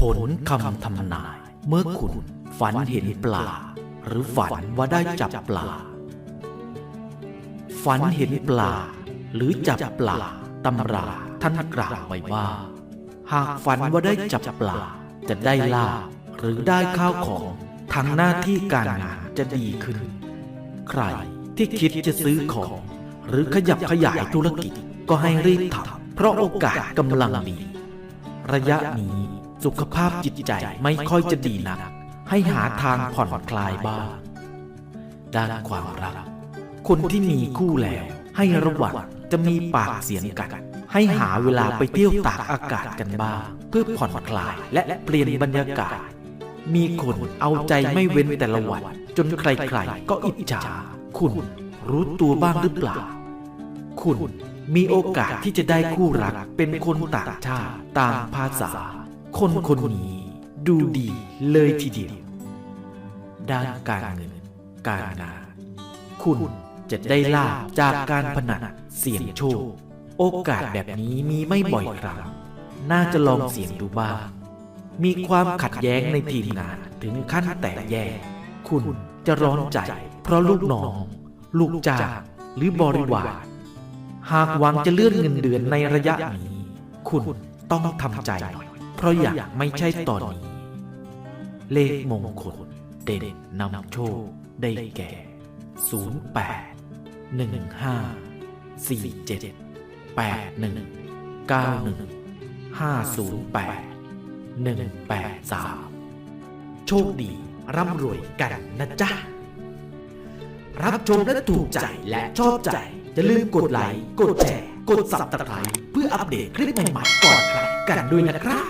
ผลคำทำนาย เมื่อคุณฝันเห็นปลา หรือฝันว่าได้จับปลา ฝันเห็นปลา หรือจับปลาตำราท่านกล่าวไว้ว่า หากฝันว่าได้จับปลา จะได้ลาหรือได้ข้าวของทั้งหน้าที่การงานจะดีขึ้น ใครที่คิดจะซื้อของ หรือขยับขยายธุรกิจก็ให้รีบทำเพราะโอกาสกำลังดีระยะนี้ สุขภาพจิตใจไม่ค่อยจะดีนัก ให้หาทางผ่อนคลายบ้าง ด้านความรัก คนที่มีคู่แล้วให้ระวังจะมีปากเสียงกัน ให้หาเวลาไปเที่ยวตากอากาศกันบ้าง เพื่อผ่อนคลายและเปลี่ยนบรรยากาศ มีคนเอาใจไม่เว้นแต่ละวัน จนใครๆก็อิจฉาคุณรู้ตัวบ้างหรือเปล่า คุณมีโอกาสที่จะได้คู่รักเป็นคนต่างชาติตามภาษา คนคนนี้ดูดีเลยทีเดียว ด้านการเงิน การงานคุณจะได้ลาบจากการพนันเสี่ยงโชค โอกาสแบบนี้มีไม่บ่อยครั้งน่าจะลองเสี่ยงดูบ้าง มีความขัดแย้งในทีมงานถึงขั้นแตกแยก คุณจะร้อนใจ เพราะลูกน้อง ลูกจ้างหรือบริวาร หากหวังจะเลื่อนเงินเดือนในระยะนี้ คุณต้องทำใจหน่อย เพราะอยากไม่ใช่ตอนนี้ เลขมงคลเด่นนำโชคได้แก่ 08 15 47 81 91 508 183 โชคดีร่ำรวยกันนะจ๊ะ รับชมและถูกใจและชอบใจอย่าลืมกดไลค์ กดแชร์ กดสับตะไคร้เพื่ออัปเดตคลิปใหม่ๆก่อนใครกันด้วยนะครับ